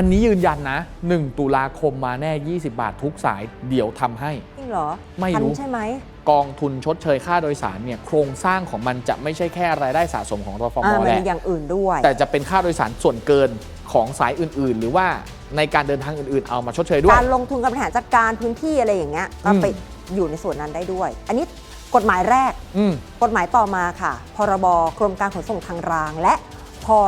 อันนี้ยืนยันนะ 1 ตุลาคมมาแน่ 20 บาททุกสายเดี๋ยวทำให้ จริงเหรอไม่รู้ ทันใช่ไหม กองทุนชดเชยค่าโดยสารเนี่ยโครงสร้างของมันจะไม่ใช่แค่รายได้สะสมของรฟมอ่ามันแหละมีอย่างอื่นด้วย แต่จะเป็นค่าโดยสารส่วนเกินของสายอื่นๆ หรือว่าในการเดินทางอื่นๆ เอามาชดเชยด้วย การลงทุนกับบริหารจัดการพื้นที่อะไรอย่างเงี้ยก็อืมไปอยู่ในส่วนนั้นได้ด้วย อันนี้กฎหมายแรก อืม กฎหมายต่อมาค่ะ พรบกรมการขนส่งทางราง และพ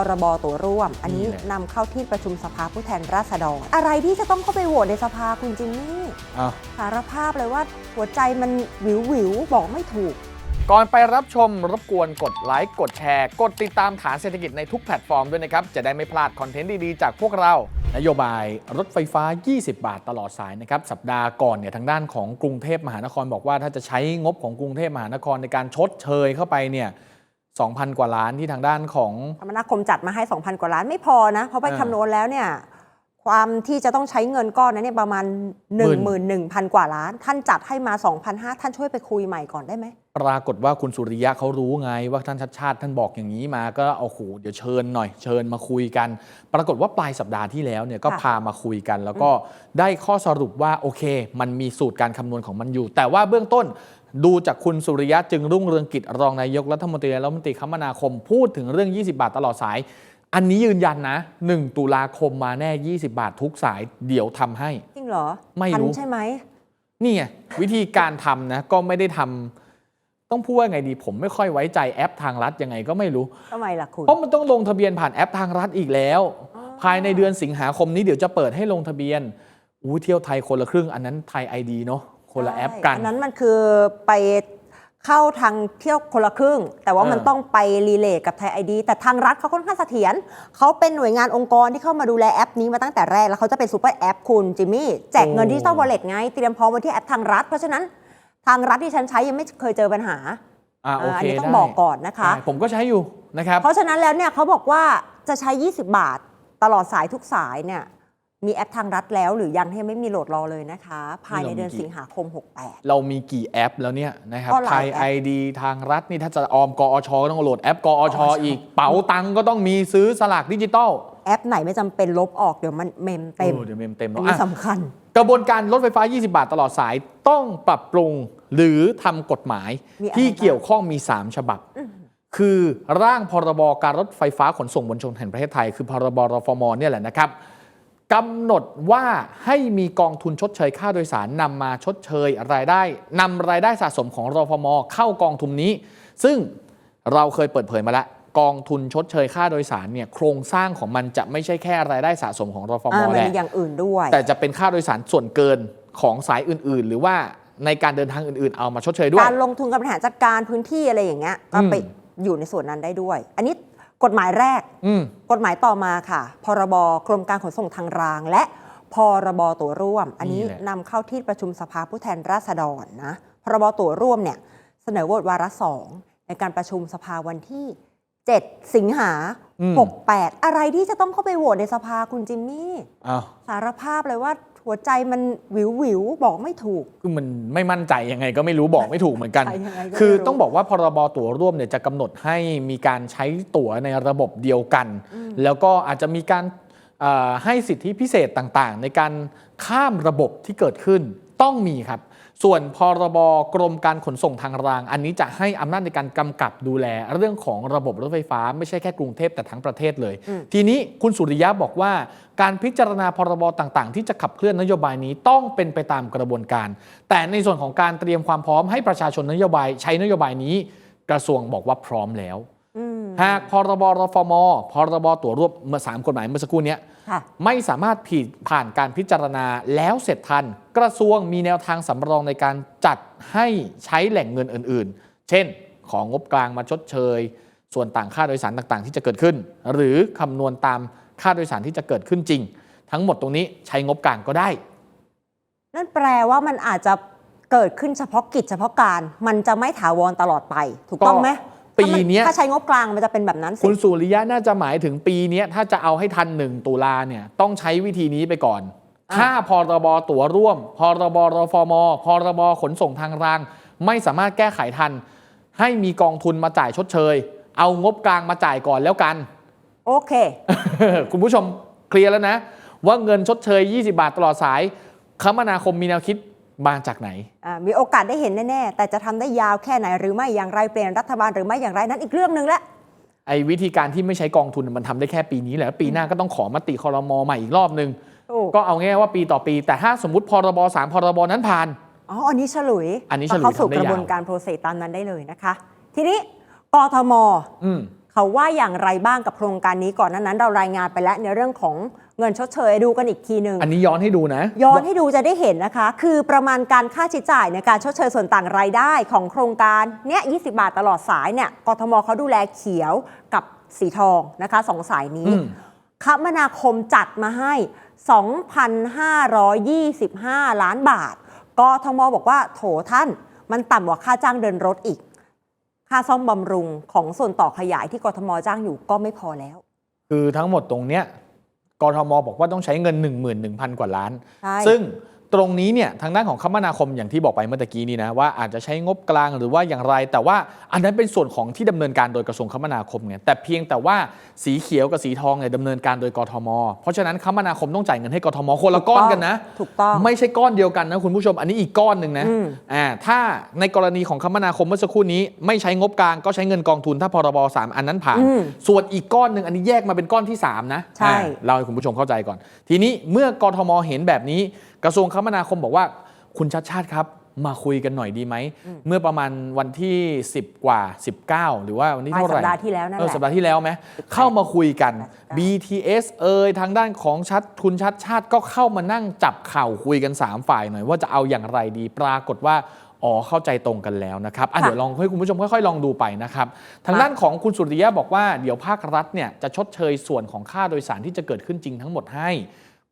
รบตัวร่วม อันนี้นี่แหละ นำเข้าที่ประชุมสภาผู้แทนราษฎร อะไรที่จะต้องเข้าไปโหวตในสภาคุณจิมมี่อะสารภาพเลยว่าหัวใจมันวิววิวๆบอกไม่ถูก ก่อนไปรับชมรบกวนกดไลค์กดแชร์ กดติดตามฐานเศรษฐกิจในทุกแพลตฟอร์มด้วยนะครับ จะได้ไม่พลาดคอนเทนต์ดีๆ จากพวกเรา นโยบายรถไฟฟ้า 20 บาทตลอดสายนะครับ สัปดาห์ก่อนเนี่ยทางด้านของกรุงเทพมหานครบอกว่าถ้าจะใช้งบของกรุงเทพมหานครในการชดเชยเข้าไปเนี่ย 2,000 กว่าล้านที่ทางด้านของคมนาคมจัดมาให้ 2,000 กว่าล้านไม่พอนะ เพราะไปเออคำนวณแล้วเนี่ยความที่จะต้องใช้เงินก้อนนั้นเนี่ยประมาณ 11,000 กว่าล้าน ท่านจัดให้มา 2,500 ท่านช่วยไปคุยใหม่ก่อนได้ไหม ปรากฏว่าคุณสุริยะเขารู้ไงว่าท่านชัดชาติท่านบอกอย่างนี้มาก็เอาโหเดี๋ยวเชิญหน่อยเชิญมาคุยกัน ปรากฏว่าปลายสัปดาห์ที่แล้วเนี่ยก็ค่ะพามาคุยกัน แล้วก็ได้ข้อสรุปว่าโอเค มันมีสูตรการคำนวณของมันอยู่ แต่ว่าเบื้องต้น ดูจากคุณสุริยะจึงรุ่งเรืองกิจรองนายกรัฐมนตรีและรัฐมนตรีคมนาคมพูดถึงเรื่อง 20 บาทตลอดสาย อันนี้ยืนยันนะ 1 ตุลาคมมาแน่ 20 บาททุกสายเดี๋ยวทำให้ จริงเหรอ ไม่ทันรู้ใช่ไหมนี่ไงวิธีการทำนะก็ไม่ได้ทำต้องพูดว่าไงดี ผมไม่ค่อยไว้ใจแอปทางรัฐยังไงก็ไม่รู้ทำไมล่ะคุณเพราะมันต้องลงทะเบียนผ่านแอปทางรัฐอีกแล้วอ๋อภายในเดือนสิงหาคมนี้เดี๋ยวจะเปิดให้ลงทะเบียนอู้เที่ยวไทยคนละครึ่งอันนั้นไทยไอดีเนาะ คนละแอปกัน อันนั้นมันคือไปเข้าทางเที่ยวคนละครึ่ง แต่ว่าเออมันต้องไปรีเลทกับไทยไอดีแต่ทางรัฐเขาค่อนข้างเสถียรเขาเป็นหน่วยงานองค์กรที่เข้ามาดูแลแอปนี้มาตั้งแต่แรก แล้วเขาจะเป็นซูเปอร์แอปคุณจิมมี่แจกเงินดิจิตอลวอลเล็ตไงเตรียมพร้อมไว้ที่แอปทางรัฐ เพราะฉะนั้นทางรัฐที่ฉันใช้ยังไม่เคยเจอปัญหาอ่าโออ่าอัเคนนี้ต้องได้บอกก่อนนะคะได้ผมก็ใช้อยู่นะครับเพราะฉะนั้นแล้วเนี่ยเขาบอกว่าจะใช้ 20 บาทตลอดสายทุกสายเนี่ย มีแอปทางรัฐแล้ว หรือยังที่ยังไม่มีโหลดรอเลยนะคะ ภายในเดือนสิงหาคม 68 เรามีกี่แอปแล้วเนี่ยนะครับก็หลายไทยแอป ไอดีทางรัฐนี่ถ้าจะออมกอชก็ต้องโหลดแอปกอชอีก เป๋าตังก็ต้องมีซื้อสลากดิจิตอลแอปไหนไม่จำเป็นลบออกเดี๋ยวมันเมมเต็มออเดี๋ยวเมมเต็มอันเนาะนี้อะ สำคัญ กระบวนการรถไฟฟ้า 20 บาทตลอดสายต้องปรับปรุงหรือทำกฎหมาย มีอะไรที่บ้างเกี่ยวข้องมี 3 ฉบับ คือร่างพรบการรถไฟฟ้าขนส่งมวลชนแห่งประเทศไทย คือพรบรฟมเนี่ยแหละนะครับ กำหนดว่าให้มีกองทุนชดเชยค่าโดยสารนำมาชดเชยรายได้นำรายได้สะสมของรฟมเข้ากองทุนนี้ ซึ่งเราเคยเปิดเผยมาแล้วกองทุนชดเชยค่าโดยสารเนี่ยโครงสร้างของมันจะไม่ใช่แค่รายได้สะสมของรฟมอ่ามันแหละมีอย่างอื่นด้วย แต่จะเป็นค่าโดยสารส่วนเกินของสายอื่น ๆ หรือว่าในการเดินทางอื่น ๆ เอามาชดเชยด้วย การลงทุนกับบริหารจัดการพื้นที่อะไรอย่างเงี้ยก็ไปอืมอยู่ในส่วนนั้นได้ด้วย อันนี้ กฎหมายแรกอืมกฎหมายต่อมาค่ะ พรบกรมการขนส่งทางราง และพรบตัวร่วม อันนี้นี่แหละนำเข้าที่ประชุมสภาผู้แทนราษฎรนะ พรบตัวร่วมเนี่ยเสนอโหวตวาระสองในการประชุมสภาวันที่ 7 สิงหาอืม68 อะไรที่จะต้องเข้าไปโหวตในสภาคุณจิมมี่อ้าวสารภาพเลยว่า หัวใจมันวิววิวๆบอกไม่ถูก คือมันไม่มั่นใจยังไงก็ไม่รู้บอกไม่ถูกเหมือนกัน ใช่ยังไงก็ไม่รู้ คือต้องบอกว่าพรบตั๋วร่วมเนี่ยจะกำหนดให้มีการใช้ตั๋วในระบบเดียวกัน แล้วก็อาจจะมีการเอ่อให้สิทธิพิเศษต่างๆ ในการข้ามระบบที่เกิดขึ้นต้องมีครับ ส่วนพรบกรมการขนส่งทางราง อันนี้จะให้อำนาจในการกำกับดูแลเรื่องของระบบรถไฟฟ้า ไม่ใช่แค่กรุงเทพแต่ทั้งประเทศเลยอืมทีนี้คุณสุริยะบอกว่า การพิจารณาพรบต่างๆ ที่จะขับเคลื่อนนโยบายนี้ต้องเป็นไปตามกระบวนการ แต่ในส่วนของการเตรียมความพร้อมให้ประชาชนนโยบายใช้นโยบายนี้ กระทรวงบอกว่าพร้อมแล้วอืมหากพรบรฟมพรบตั๋วร่วมเมื่อสามกฎหมายเมื่อสักครู่เนี้ยค่ะไม่สามารถผิดผ่านการพิจารณาแล้วเสร็จทันก ระทรวงมีแนวทางสำรองในการจัดให้ใช้แหล่งเงินอื่น ๆ เช่น ของงบกลางมาชดเชย ส่วนต่างค่าโดยสารต่างๆ ที่จะเกิดขึ้น หรือคำนวณตามค่าโดยสารที่จะเกิดขึ้นจริง ทั้งหมดตรงนี้ใช้งบกลางก็ได้ นั่นแปลว่ามันอาจจะเกิดขึ้นเฉพาะกิจเฉพาะการ มันจะไม่ถาวรตลอดไป ถูกต้องไหมปีเนี้ยถ้ามันถ้าใช้งบกลางมันจะเป็นแบบนั้นสิคุณสุริยะน่าจะหมายถึงปีเนี้ยถ้าจะเอาให้ทันหนึ่งตุลาเนี่ยต้องใช้วิธีนี้ไปก่อนอะ ถ้าพรบตั๋วร่วม พรบรฟม พรบขนส่งทางราง ไม่สามารถแก้ไขทัน ให้มีกองทุนมาจ่ายชดเชย เอางบกลางมาจ่ายก่อนแล้วกัน โอเค คุณผู้ชมเคลียร์แล้วนะ ว่าเงินชดเชย 20 บาทตลอดสาย คมนาคมมีแนวคิดมาจากไหนอ่ามีโอกาสได้เห็นแน่ๆ แต่จะทำได้ยาวแค่ไหนหรือไม่อย่างไรเปลี่ยนรัฐบาลหรือไม่อย่างไรนั้นอีกเรื่องหนึ่งแหละไอ้วิธีการที่ไม่ใช้กองทุนมันทำได้แค่ปีนี้แหละแล้วปีหน้าก็ต้องขอมติคอรมอใหม่อีกรอบนึงถู กก็เอาง่ายๆว่าปีต่อปี แต่ถ้าสมมติพรบสามพรบนั้นผ่านอ๋ออันนี้ฉลุยอันนี้ก็ฉลุยเข้าสู่ทำได้กระบวนยาวการโปรเซสตามนั้นได้เลยนะคะ ทีนี้กทมอืมเขาว่าอย่างไรบ้างกับโครงการนี้ก่อนหนั้นนั้น เรารายงานไปแล้วในเรื่องของเงินชดเชยดูกันอีกทีหนึ่งอันนี้ย้อนให้ดูนะ ย้อนให้ดูจะได้เห็นนะคะ คือประมาณการค่าใช้จ่ายในการชดเชยส่วนต่างรายได้ของโครงการเนี้ย20บาทตลอดสายเนี่ยกทมเขาดูแลเขียวกับสีทองนะคะสองสายนี้อืมคมนาคมจัดมาให้ 2,525 ล้านบาทกทมบอกว่าโถท่าน มันต่ำกว่าค่าจ้างเดินรถอีก ค่าซ่อมบำรุงของส่วนต่อขยายที่กทมจ้างอยู่ก็ไม่พอแล้ว คือทั้งหมดตรงเนี้ยกทมบอกว่าต้องใช้เงิน 11,000 กว่าล้านใช่ซึ่ง ตรงนี้เนี่ยทางด้านของคมนาคมอย่างที่บอกไปเมื่อตะกี้นี้นะว่าอาจจะใช้งบกลางหรือว่าอย่างไร แต่ว่าอันนั้นเป็นส่วนของที่ดำเนินการโดยกระทรวงคมนาคมไงแต่เพียงแต่ว่าสีเขียวกับสีทองเนี่ยดำเนินการโดยกทม เพราะฉะนั้นคมนาคมต้องจ่ายเงินให้กทมคนละก้อนกันนะถูกต้องไม่ใช่ก้อนเดียวกันนะคุณผู้ชมอันนี้อีกก้อนหนึ่งนะอืมอ่าถ้าในกรณีของคมนาคมเมื่อสักครู่นี้ ไม่ใช้งบกลางก็ใช้เงินกองทุนถ้าพรบสามอันนั้นผ่านอืมส่วนอีกก้อนหนึ่งอันนี้แยกมาเป็นก้อนที่3นะใช่อ่าเล่าให้คุณผู้ชมเข้าใจก่อน ทีนี้เมื่อกทมเห็นแบบนี้ กระทรวงคมนาคมบอกว่า คุณชัดชาติครับ มาคุยกันหน่อยดีไหม เมื่อประมาณวันที่ 10 กว่า 19 หรือว่าวันที่ปลายเท่าไหสัร่ปดาห์ที่แล้วนั่นเอแหอละสัปดาห์ที่แล้วไหมเข้ามาคุยกัน89 BTS เอ่ยทางด้านของชัดคุณชัดชาติก็เข้ามานั่งจับเข่าคุยกัน 3 ฝ่ายหน่อยว่าจะเอาอย่างไรดีปรากฏว่าอ๋อเข้าใจตรงกันแล้วนะครับอะค่ะเดี๋ยวลองให้คุณผู้ชมค่อยๆ ลองดูไปนะครับ ทางด้านของคุณสุริยะบอกว่าเดี๋ยวภาครัฐเนี่ยจะชดเชยส่วนของค่าโดยสารที่จะเกิดขึ้นจริงทั้งหมดให้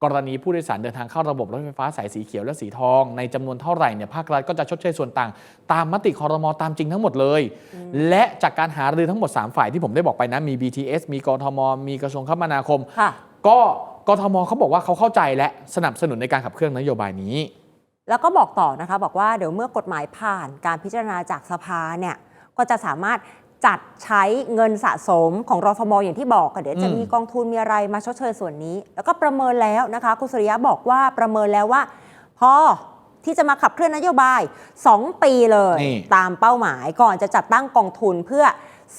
กรณีผู้โดยสารเดินทางเข้าระบบรถไฟฟ้าสายสีเขียวและสีทอง ในจำนวนเท่าไหร่เนี่ยภาครัฐก็จะชดเชยส่วนต่าง ตามมติคอรมอตามจริงทั้งหมดเลย และจากการหารือทั้งหมด 3 ฝ่ายที่ผมได้บอกไปนะมี BTS มีกทม มีกระทรวงคมนาคมค่ะก็กทมเขาบอกว่าเขาเข้าใจและสนับสนุนในการขับเคลื่อนนโยบายนี้ แล้วก็บอกต่อนะคะบอกว่าเดี๋ยวเมื่อกฎหมายผ่านการพิจารณาจากสภาเนี่ยก็จะสามารถ จัดใช้เงินสะสมของรฟมอย่างที่บอกอะเดี๋ยวจะอืมมีกองทุนมีอะไรมาชดเชยส่วนนี้ แล้วก็ประเมินแล้วนะคะคุณสุริยะบอกว่าประเมินแล้วว่า พอที่จะมาขับเคลื่อนนโยบาย 2 ปีเลยนี่ตามเป้าหมายก่อนจะจัดตั้งกองทุนเพื่อ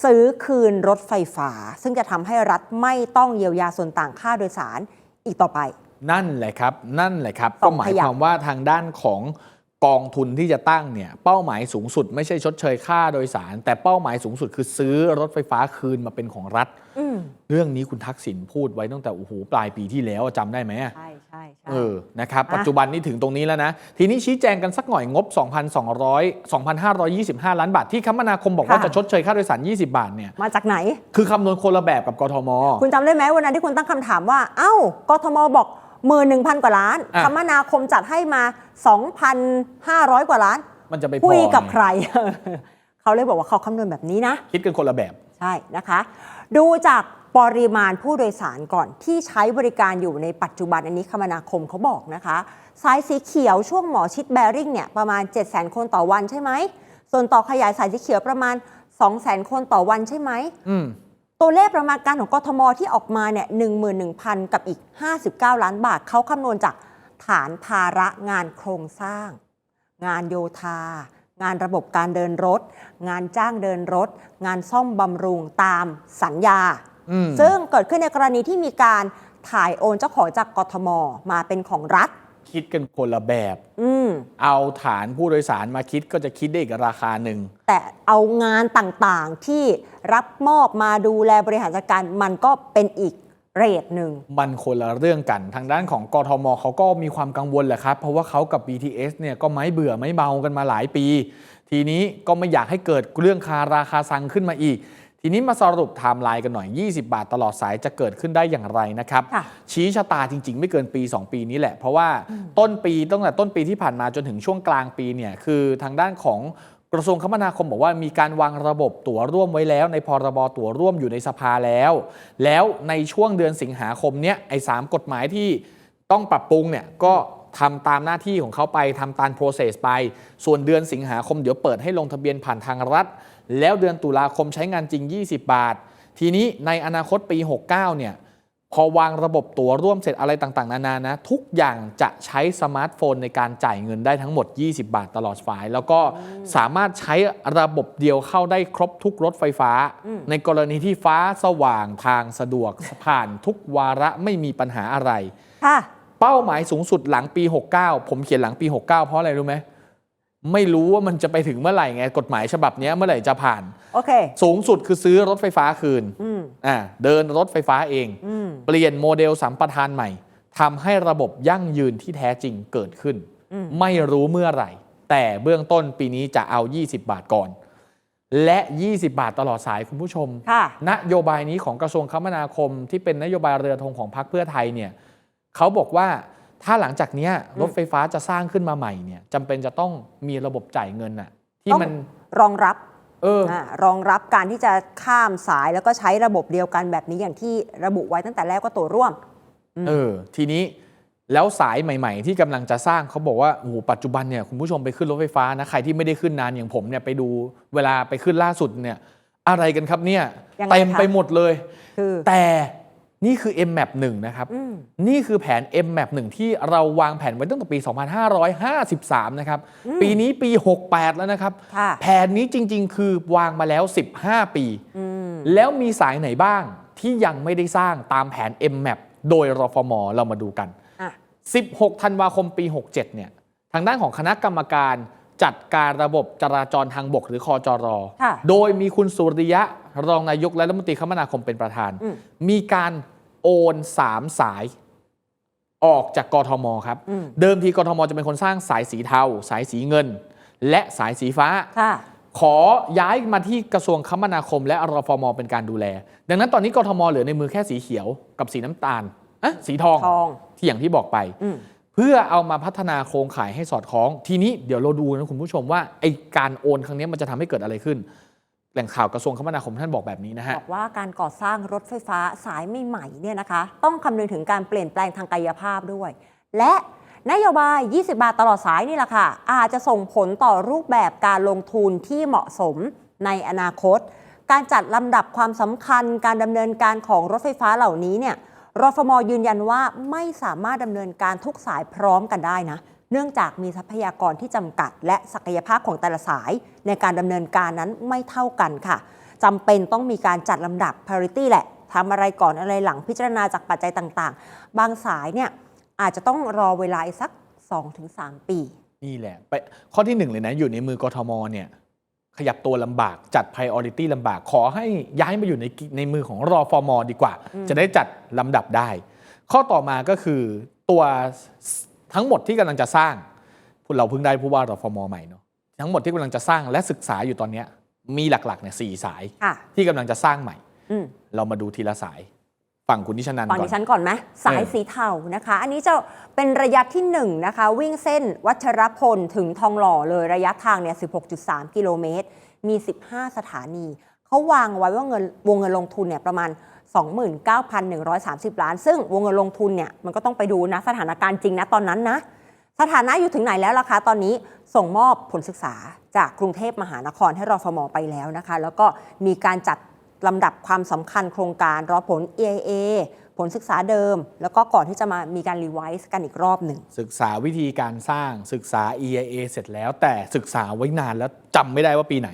ซื้อคืนรถไฟฟ้า ซึ่งจะทำให้รัฐไม่ต้องเยียวยาส่วนต่างค่าโดยสารอีกต่อไป นั่นแหละครับ นั่นแหละครับสก็องหมายขยักความว่าทางด้านของ กองทุนที่จะตั้งเนี่ยเป้าหมายสูงสุด ไม่ใช่ชดเชยค่าโดยสาร แต่เป้าหมายสูงสุดคือซื้อรถไฟฟ้าคืนมาเป็นของรัฐอืมเรื่องนี้คุณทักษิณพูดไว้ตั้งแต่โอ้โหปลายปีที่แล้วจำได้ไหมใช่ใช่ใช่เออนะครับอะปัจจุบันนี้ถึงตรงนี้แล้วนะ ทีนี้ชี้แจงกันสักหน่อยงบ 2,200 2,525 ล้านบาทที่คมนาคมบอกว่าจะชดเชยค่าโดยสาร 20 บาทเนี่ยมาจากไหน คือคำนวณคนละแบบกับกทม คุณจำได้ไหมวันนั้นที่คุณตั้งคำถามว่าเอ้ากทมบอก หมื่นหนึ่งพันกว่าล้านอะ คมนาคมจัดให้มา 2,500 กว่าล้าน มันจะไปพอคุยกับไงใคร เขาเลยบอกว่าเขาคำนวณแบบนี้นะ คิดกันคนละแบบ ใช่นะคะ ดูจากปริมาณผู้โดยสารก่อนที่ใช้บริการอยู่ในปัจจุบันอันนี้คมนาคมเขาบอกนะคะ สายสีเขียวช่วงหมอชิดแบริ่งเนี่ยประมาณ 7 0 0 0 0 คนต่อวันใช่ไหม ส่วนต่อขยายสายสีเขียวประมาณ 2 0 0 0 0 0 คนต่อวันใช่ไหม อืม ตัวเลขประมาณการของกทมที่ออกมาเนี่ย11,000 กับอีก 59 ล้านบาทเขาคำนวณจากฐานภาระงานโครงสร้าง งานโยธา งานระบบการเดินรถ งานจ้างเดินรถ งานซ่อมบำรุงตามสัญญาอืมซึ่งเกิดขึ้นในกรณีที่มีการถ่ายโอนเจ้าของจากกทมมาเป็นของรัฐ คิดกันคนละแบบ อืม เอาฐานผู้โดยสารมาคิดก็จะคิดได้อีกราคาหนึ่ง แต่เอางานต่างๆที่รับมอบมาดูแลบริหารจัดการมันก็เป็นอีกเรทหนึ่ง มันคนละเรื่องกันทางด้านของกทมเขาก็มีความกังวลแหละครับ เพราะว่าเขากับ BTS เนี่ยก็ไม่เบื่อไม่เมากันมาหลายปี ทีนี้ก็ไม่อยากให้เกิดเรื่องคาราคาซังขึ้นมาอีก ทีนี้มาสรุปไทม์ไลน์กันหน่อย 20 บาทตลอดสายจะเกิดขึ้นได้อย่างไรนะครับค่ะชี้ชะตาจริง ๆ ไม่เกินปี 2 ปีนี้แหละ เพราะว่าต้นปีตั้งแต่ต้นปีที่ผ่านมาจนถึงช่วงกลางปีเนี่ยคือทางด้านของกระทรวงคมนาคมบอกว่ามีการวางระบบตั๋วร่วมไว้แล้ว ในพรบตั๋วร่วมอยู่ในสภาแล้ว แล้วในช่วงเดือนสิงหาคมเนี้ยไอ้สามกฎหมายที่ต้องปรับปรุงเนี่ยก็ทำตามหน้าที่ของเขาไปทำตาม process ไป ส่วนเดือนสิงหาคมเดี๋ยวเปิดให้ลงทะเบียนผ่านทางรัฐ แล้วเดือนตุลาคมใช้งานจริง 20 บาท ทีนี้ในอนาคตปี 69 เนี่ยพอวางระบบตั๋วร่วมเสร็จอะไรต่างๆ นานานะ ทุกอย่างจะใช้สมาร์ทโฟนในการจ่ายเงินได้ทั้งหมด 20 บาทตลอดสาย แล้วก็สามารถใช้ระบบเดียวเข้าได้ครบทุกรถไฟฟ้า ในกรณีที่ฟ้าสว่างทางสะดวกผ่านทุกวาระไม่มีปัญหาอะไรค่ะเป้าหมายสูงสุดหลังปี 69 ผมเขียนหลังปี 69 เพราะอะไรรู้ไหม ไม่รู้ว่ามันจะไปถึงเมื่อไหร่ไงกฎหมายฉบับเนี้ยเมื่อไหร่จะผ่าน โอเค สูงสุดคือซื้อรถไฟฟ้าคืนอืมอ่าเดินรถไฟฟ้าเองอืมเปลี่ยนโมเดลสัมปทานใหม่ทำให้ระบบยั่งยืนที่แท้จริงเกิดขึ้นอืมไม่รู้เมื่อไหร่ แต่เบื้องต้นปีนี้จะเอา 20 บาทก่อน และ 20 บาทตลอดสายคุณผู้ชมค่ะนโยบายนี้ของกระทรวงคมนาคมที่เป็นนโยบายเรือธงของพรรคเพื่อไทยเนี่ยเขาบอกว่า ถ้าหลังจากเนี้ยรถไฟฟ้าจะสร้างขึ้นมาใหม่เนี่ยจำเป็นจะต้องมีระบบจ่ายเงินอะที่ต้องมันรองรับเอออ่ารองรับการที่จะข้ามสายแล้วก็ใช้ระบบเดียวกันแบบนี้อย่างที่ระบุไว้ตั้งแต่แรกก็ตัวร่วมเออทีนี้แล้วสายใหม่ๆ ที่กำลังจะสร้างเขาบอกว่าโอ้โหปัจจุบันเนี่ยคุณผู้ชมไปขึ้นรถไฟฟ้านะใครที่ไม่ได้ขึ้นนานอย่างผมเนี่ยไปดูเวลาไปขึ้นล่าสุดเนี่ยอะไรกันครับเนี่ยยังไงเต็มคะไปหมดเลยคือแต่ นี่คือ M-Map 1นะครับอืมนี่คือแผน M-Map 1ที่เราวางแผนไว้ตั้งแต่ปี 2553 นะครับ ปีนี้ปี 68 แล้วนะครับค่ะแผนนี้จริง ๆ คือวางมาแล้ว 15 ปีอืมแล้วมีสายไหนบ้างที่ยังไม่ได้สร้างตามแผน M-Map โดยรฟมเรามาดูกันอะ16 ธันวาคมปี 67 เนี่ย ทางด้านของคณะกรรมการ จัดการระบบจราจรทางบกหรือคอจรค่ะโดยมีคุณสุริยะรองนายกและรัฐมนตรีคมนาคมเป็นประธานอืมมีการโอน3สายออกจากกทมครับอืมเดิมทีกทมจะเป็นคนสร้างสายสีเทา สายสีเงิน และสายสีฟ้าค่ะขอย้ายมาที่กระทรวงคมนาคม และรฟมเป็นการดูแล ดังนั้นตอนนี้กทมเหลือในมือแค่สีเขียวกับสีน้ำตาลอะสีทองทองที่อย่างที่บอกไปอืมเพื่อเอามาพัฒนาโครงข่ายให้สอดคล้อง ทีนี้เดี๋ยวเราดูนะคุณผู้ชมว่าไอการโอนครั้งนี้มันจะทำให้เกิดอะไรขึ้น แหล่งข่าวกระทรวงคมนาคมท่านบอกแบบนี้นะฮะ บอกว่าการก่อสร้างรถไฟฟ้าสายใหม่ๆเนี่ยนะคะ ต้องคำนึงถึงการเปลี่ยนแปลงทางกายภาพด้วย และนโยบาย 20 บาทตลอดสายนี่แหละค่ะ อาจจะส่งผลต่อรูปแบบการลงทุนที่เหมาะสมในอนาคต การจัดลำดับความสำคัญการดำเนินการของรถไฟฟ้าเหล่านี้เนี่ย รฟมยืนยันว่าไม่สามารถดำเนินการทุกสายพร้อมกันได้นะ เนื่องจากมีทรัพยากรที่จำกัด และศักยภาพของแต่ละสาย ในการดำเนินการนั้นไม่เท่ากันค่ะจำเป็นต้องมีการจัดลำดับ parity แหละทำอะไรก่อนอะไรหลังพิจารณาจากปัจจัยต่างๆ บางสายเนี่ยอาจจะต้องรอเวลาอีกสัก 2-3 ปี นี่แหละไปข้อที่หนึ่งเลยนะอยู่ในมือกทมเนี่ย ขยับตัวลำบากจัด priority ลำบาก ขอให้ย้ายมาอยู่ในกิในมือของรอฟมดีกว่า จะได้จัดลำดับได้ ข้อต่อมาก็คือตัวทั้งหมดที่กำลังจะสร้างเราเพิ่งได้ผู้ว่ารฟมใหม่เนาะทั้งหมดที่กำลังจะสร้างและศึกษาอยู่ตอนเนี้ยมีหลักๆเนี่ยสี่สายค่ะที่กำลังจะสร้างใหม่อืมเรามาดูทีละสาย ฝั่งคุณนิชนันฝั่งก่อดินฉันก่อนไหมสายเออสีเทานะคะ อันนี้จะเป็นระยะที่ 1 นะคะ วิ่งเส้นวัชรพลถึงทองหล่อเลยระยะทางเนี่ย 16.3 กิโลเมตร มี 15 สถานี เขาวางไว้ว่าเงินวงเงินลงทุนเนี่ยประมาณ 29,130 ล้าน ซึ่งวงเงินลงทุนเนี่ยมันก็ต้องไปดูนะสถานการณ์จริงนะตอนนั้นนะ สถานะอยู่ถึงไหนแล้วล่ะคะตอนนี้ส่งมอบผลศึกษาจากกรุงเทพมหานครให้รอฟมไปแล้วนะคะ แล้วก็มีการจัด ลำดับความสำคัญโครงการรอผล EIA ผลศึกษาเดิม แล้วก็ก่อนที่จะมามีการรีไวซ์กันอีกรอบหนึ่ง ศึกษาวิธีการสร้างศึกษา EIA เสร็จแล้ว แต่ศึกษาไว้นานแล้วจำไม่ได้ว่าปีไหน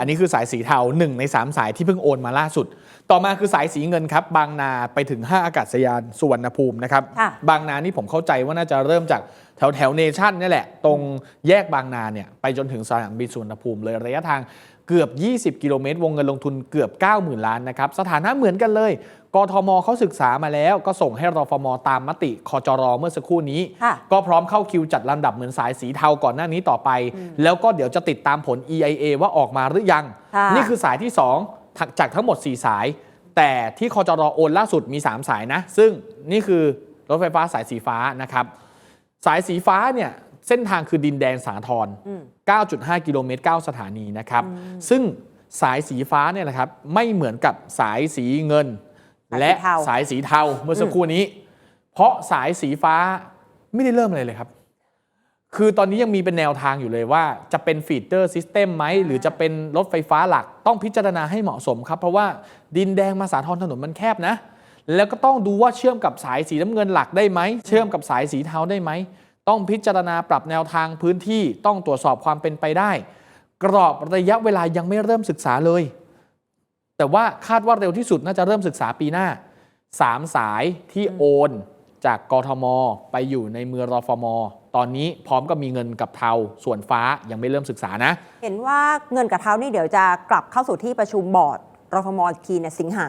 อันนี้คือสายสีเทาหนึ่งใน 3 สายที่เพิ่งโอนมาล่าสุด ต่อมาคือสายสีเงินครับ บางนาไปถึง 5 อากาศยานสุวรรณภูมินะครับ ค่ะ บางนานี่ผมเข้าใจว่าน่าจะเริ่มจากแถวแถวเนชั่นนี่แหละ ตรงแยกบางนาเนี่ยไปจนถึงสนามบินสุวรรณภูมิเลยระยะทาง เกือบ 20 กิโลเมตร วงเงินลงทุนเกือบ 90,000 ล้านนะครับ สถานะเหมือนกันเลย กทมเขาศึกษามาแล้ว ก็ส่งให้รฟมตามมติคจรเมื่อสักครู่นี้ค่ะก็พร้อมเข้าคิวจัดลำดับเหมือนสายสีเทาก่อนหน้านี้ต่อไป แล้วก็เดี๋ยวจะติดตามผล EIA ว่าออกมาหรือยังค่ะนี่คือสายที่2ถักจากทั้งหมด 4 สาย แต่ที่คอจรโอนล่าสุดมี 3 สายนะ ซึ่งนี่คือรถไฟฟ้าสายสีฟ้านะครับ สายสีฟ้าเนี่ย เส้นทางคือดินแดงสาทรอืม9.5 กิโลเมตร 9 สถานีนะครับ ซึ่งสายสีฟ้าเนี่ยนะครับ ไม่เหมือนกับสายสีเงินสายสีและเทาสายสีเทาเมื่อสักครู่นี้ เพราะสายสีฟ้าไม่ได้เริ่มอะไรเลยครับ คือตอนนี้ยังมีเป็นแนวทางอยู่เลยว่าจะเป็นฟีเ d อร์ซิสเต็มไหม หรือจะเป็นรถไฟฟ้าหลักต้องพิจารณาให้เหมาะสมครับ เพราะว่าดินแดงมาสาทรถนนมันแคบนะ แล้วก็ต้องดูว่าเชื่อมกับสายสีน้ำเงินหลักได้ไหมเชื่อมกับสายสีเทาได้ไหม ต้องพิจารณาปรับแนวทางพื้นที่ต้องตรวจสอบความเป็นไปได้ กรอบระยะเวลายังไม่เริ่มศึกษาเลย แต่ว่าคาดว่าเร็วที่สุดน่าจะเริ่มศึกษาปีหน้า3สายที่โอนจากกทม ไปอยู่ในมือรอฟมตอนนี้พร้อมกับมีเงินกับเทาส่วนฟ้ายังไม่เริ่มศึกษานะ เห็นว่าเงินกับเทานี่เดี๋ยวจะกลับเข้าสู่ที่ประชุมบอร์ดรฟมอีกทีเนี่ยสิงหา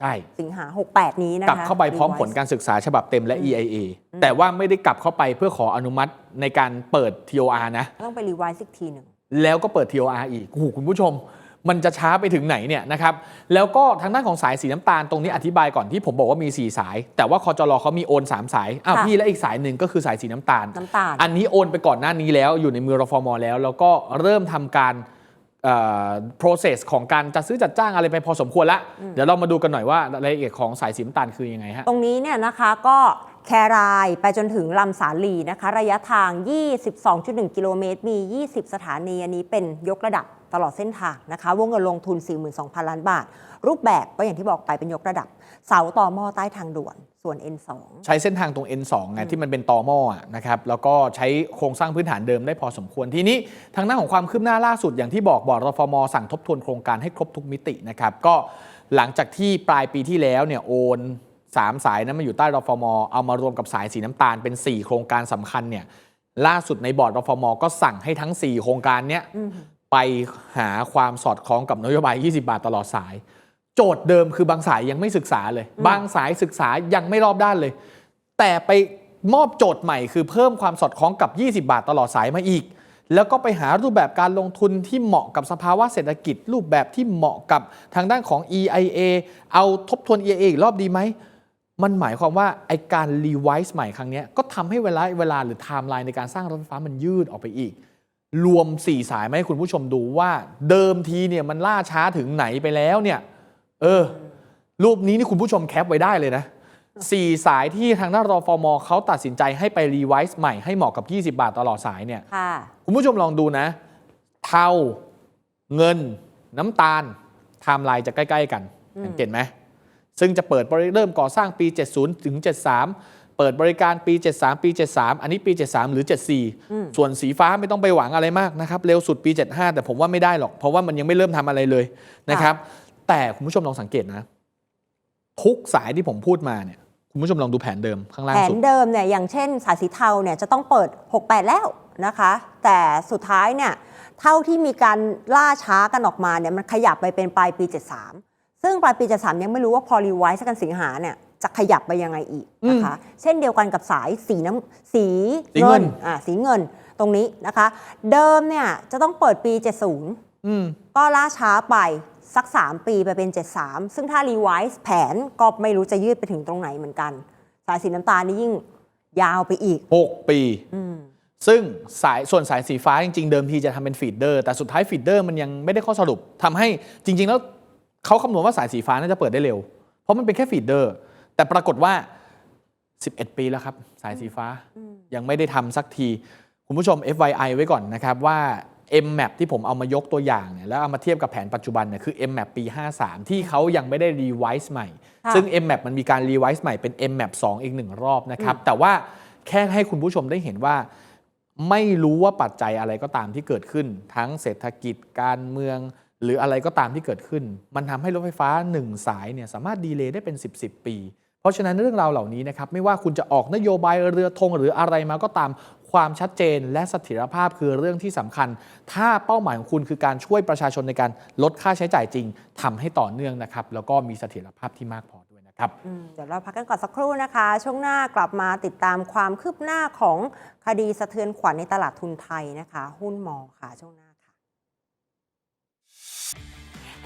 ใช่สิงหา 68 นี้นะคะกลับเข้าไปพร้อมผลการศึกษาฉบับเต็มและ EIA แต่ว่าไม่ได้กลับเข้าไปเพื่อขออนุมัติในการเปิด TOR นะ ต้องไปรีไวซ์อีกทีหนึ่งแล้วก็เปิด TOR อีกโอ้โหคุณผู้ชม มันจะช้าไปถึงไหนเนี่ยนะครับ แล้วก็ทางด้านของสายสีน้ำตาลตรงนี้อธิบายก่อนที่ผมบอกว่ามี 4 สาย แต่ว่าคอจรเขามีโอน 3 สายอ้าวค่ะพี่และอีกสายหนึ่งก็คือสายสีน้ำตาลน้ำตาล อันนี้โอนไปก่อนหน้านี้แล้วอยู่ในมือรฟมแล้ว แล้วก็เริ่มทำการเอ่อ process ของการจัดซื้อจัดจ้างอะไรไปพอสมควรละเดี๋ยวเรามาดูกันหน่อยว่ารายละเอียดของสายสีน้ำตาลคือยังไงฮะ ตรงนี้เนี่ยนะคะก็แครายไปจนถึงลำสาลีนะคะ ระยะทาง 22.1 กิโลเมตร มี 20 สถานี อันนี้เป็นยกระดับ ตลอดเส้นทางนะคะวงเงินลงทุน 42,000 ล้านบาท รูปแบบก็อย่างที่บอกไปเป็นยกระดับ เสาต่อหม้อใต้ทางด่วนส่วน N2 ใช้เส้นทางตรง N2 ไงที่มันเป็นตอหม้ออะนะครับแล้วก็ใช้โครงสร้างพื้นฐานเดิมได้พอสมควรทีนี้ ทางด้านของความคืบหน้าล่าสุดอย่างที่บอกบอร์ดรฟมสั่งทบทวนโครงการให้ครบทุกมิตินะครับก็หลังจากที่ปลายปีที่แล้วเนี่ยโอน3สายนั้นมาอยู่ใต้รฟมเอามารวมกับสายสีน้ำตาลเป็น 4 โครงการสำคัญเนี่ยล่าสุดในบอร์ดรฟมก็สั่งให้ทั้ง 4 โครงการเนี้ย ไปหาความสอดคล้องกับนโยบาย 20 บาทตลอดสาย โจทย์เดิมคือบางสายยังไม่ศึกษาเลย บางสายศึกษายังไม่รอบด้านเลย แต่ไปมอบโจทย์ใหม่คือเพิ่มความสอดคล้องกับ 20 บาทตลอดสายมาอีก แล้วก็ไปหารูปแบบการลงทุนที่เหมาะกับสภาวะเศรษฐกิจ รูปแบบที่เหมาะกับทางด้านของ EIA เอาทบทวน EIA อีกรอบดีไหมมันหมายความว่าไอการรีไวซ์ใหม่ครั้งเนี้ยก็ทำให้เวลาเวลาหรือไทม์ไลน์ในการสร้างรถไฟฟ้ามันยืดออกไปอีก รวม 4 สายมาให้คุณผู้ชมดูว่า เดิมทีเนี่ยมันล่าช้าถึงไหนไปแล้วเนี่ยเออ รูปนี้นี่คุณผู้ชมแคปไว้ได้เลยนะสี่สายที่ทางด้านรอฟมเขาตัดสินใจให้ไปรีไวซ์ใหม่ให้เหมาะกับ 20 บาทตลอดสายเนี่ยค่ะคุณผู้ชมลองดูนะ เทาเงิน น้ำตาลไทม์ไลน์จะใกล้ ๆ กันสังเกตไหมซึ่งจะเปิดบริเริ่มก่อสร้างปี 70 ถึง 73 เปิดบริการปี 73 ปี 73 อันนี้ปี 73 หรือ 74 ส่วนสีฟ้าไม่ต้องไปหวังอะไรมากนะครับ เร็วสุดปี 75 แต่ผมว่าไม่ได้หรอก เพราะว่ามันยังไม่เริ่มทำอะไรเลยนะครับ แต่คุณผู้ชมลองสังเกตนะ ทุกสายที่ผมพูดมาเนี่ยคุณผู้ชมลองดูแผนเดิมข้างล่างแผสุนดเดิมเนี่ยอย่างเช่น สายสีเทาเนี่ยจะต้องเปิด 68 แล้วนะคะ แต่สุดท้ายเนี่ยเท่าที่มีการล่าช้ากันออกมาเนี่ยมันขยับไปเป็นปลายปี 73 ซึ่งปลายปี 73 ยังไม่รู้ว่าพอรีไวซ์กันสิงหาเนี่ย จะขยับไปยังไงอีกนะคะ เช่นเดียวกันกับสายสีน้ำสีสีเงินอ่าสีเงินตรงนี้นะคะ เดิมเนี่ยจะต้องเปิดปี 70อืมก็ล่าช้าไปสัก 3 ปีไปเป็น 73 ซึ่งถ้ารีไวซ์แผนก็ไม่รู้จะยืดไปถึงตรงไหนเหมือนกัน สายสีน้ำตาลนี่ยิ่งยาวไปอีก 6 ปีซึ่งสายส่วนสายสีฟ้าจริงๆ เดิมทีจะทำเป็นฟีดเดอร์ แต่สุดท้ายฟีดเดอร์มันยังไม่ได้ข้อสรุปทำให้จริง ๆ แล้วเขาคำนวณว่าสายสีฟ้าน่าจะเปิดได้เร็ว เพราะมันเป็นแค่ฟีดเดอร์ แต่ปรากฏว่า 11 ปีแล้วครับ สายสีฟ้ายังไม่ได้ทำสักที คุณผู้ชม FYI ไว้ก่อนนะครับว่า MMAP ที่ผมเอามายกตัวอย่างเนี่ยแล้วเอามาเทียบกับแผนปัจจุบันเนี่ยคือ MMAP ปี 53 ที่เขายังไม่ได้รีไวซ์ใหม่ค่ะซึ่ง MMAP มันมีการรีไวซ์ใหม่เป็น MMAP 2 อีกหนึ่งรอบนะครับ แต่ว่าแค่ให้คุณผู้ชมได้เห็นว่า ไม่รู้ว่าปัจจัยอะไรก็ตามที่เกิดขึ้น ทั้งเศรษฐกิจการเมือง หรืออะไรก็ตามที่เกิดขึ้น มันทำให้รถไฟฟ้า 1 สายเนี่ยสามารถดีเลย์ได้เป็น 10บสปีเพ ราะฉะนั้นเรื่องราวเหล่านี้นะครับไม่ว่าคุณจะออกนโยบายเรือธงหรืออะไรมาก็ตามความชัดเจนและเสถียรภาพคือเรื่องที่สำคัญ ถ้าเป้าหมายของคุณคือการช่วยประชาชนในการลดค่าใช้จ่ายจริงทำให้ต่อเนื่องนะครับ แล้วก็มีเสถียรภาพที่มากพอด้วยนะครับเดี๋ยวเราพักกันก่อนสักครู่นะคะ ช่วงหน้ากลับมาติดตามความคืบหน้าของคดีสะเทือนขวัญในตลาดทุนไทยนะคะ หุ้นมอค่ะช่วงหน้า